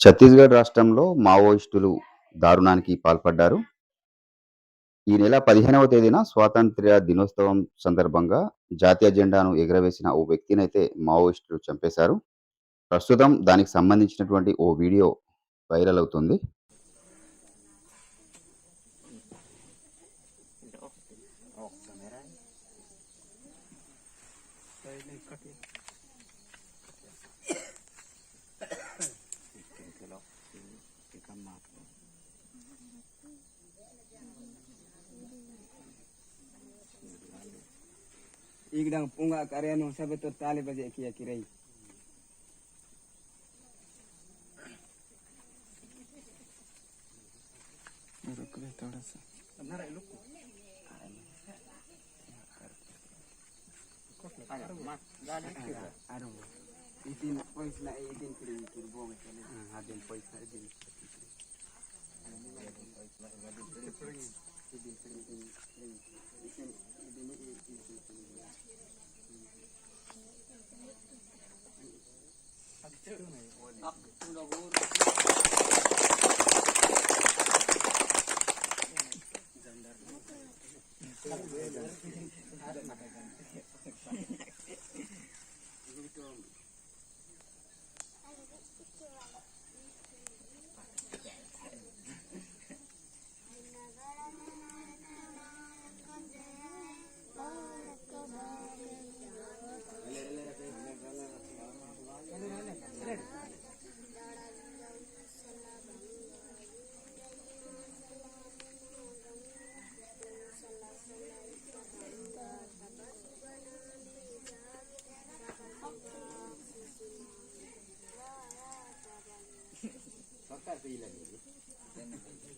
ఛత్తీస్‌గఢ్ రాష్ట్రంలో మావోయిస్టులు దారుణానికి పాల్పడ్డారు. ఈ నెల 15వ తేదీన స్వాతంత్ర్య దినోత్సవం సందర్భంగా జాతీయ జెండాను ఎగరవేసిన ఓ వ్యక్తినైతే మావోయిస్టులు చంపేశారు. ప్రస్తుతం దానికి సంబంధించినటువంటి ఓ వీడియో వైరల్ అవుతుంది. dok di kamar igdang punga kareno sabe to taliba je kiya kirei. रुक Ada. थोड़ा सा Ada. 18 points na 18 kilo kirbong kaya na 18 points na 18 Aku nak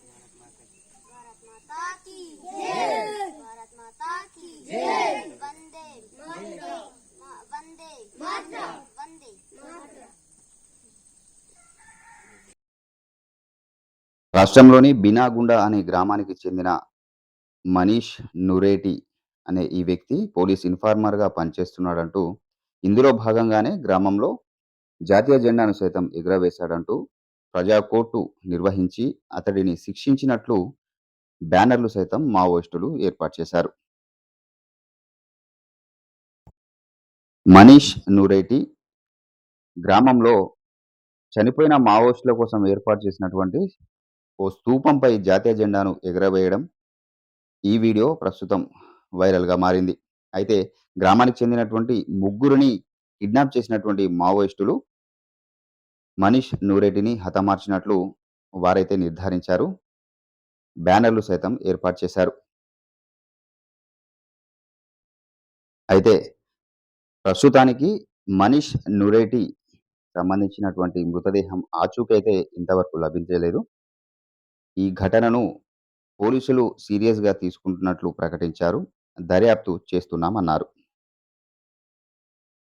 Bharat माता की जय भारत माता की जय वंदे मा- वंदे वंदे రాష్ట్రంలోని బినాగుండ అనే గ్రామానికి చెందిన మనీష్ నురేటి అనే ఈ వ్యక్తి పోలీస్ ఇన్ఫార్మర్‌గా పనిచేస్తున్నాడంటూ, ఇందులో భాగంగానే గ్రామంలో జాతీయ జెండాను సైతం ఎగురవేశాడంటూ ప్రజా కోర్టు నిర్వహించి అతడిని శిక్షించినట్లు బ్యానర్లు సైతం మావోయిస్టులు ఏర్పాటు చేశారు. మనీష్ నూరేటి గ్రామంలో చనిపోయిన మావోయిస్టుల కోసం ఏర్పాటు చేసినటువంటి ఓ స్తూపంపై జాతీయ జెండాను ఎగురవేయడం ఈ వీడియో ప్రస్తుతం వైరల్‌గా మారింది. అయితే గ్రామానికి చెందినటువంటి ముగ్గురిని కిడ్నాప్ చేసినటువంటి మావోయిస్టులు మనీష్ నూరెడ్డిని హతమార్చినట్లు వారైతే నిర్ధారించారు. బ్యానర్లు సైతం ఏర్పాటు చేశారు. అయితే ప్రస్తుతానికి మనీష్ నూరెడ్డి సంబంధించినటువంటి మృతదేహం ఆచూకైతే అయితే ఇంతవరకు లభించలేదు. ఈ ఘటనను పోలీసులు సీరియస్‌గా తీసుకుంటున్నట్లు ప్రకటించారు. దర్యాప్తు చేస్తున్నామన్నారు.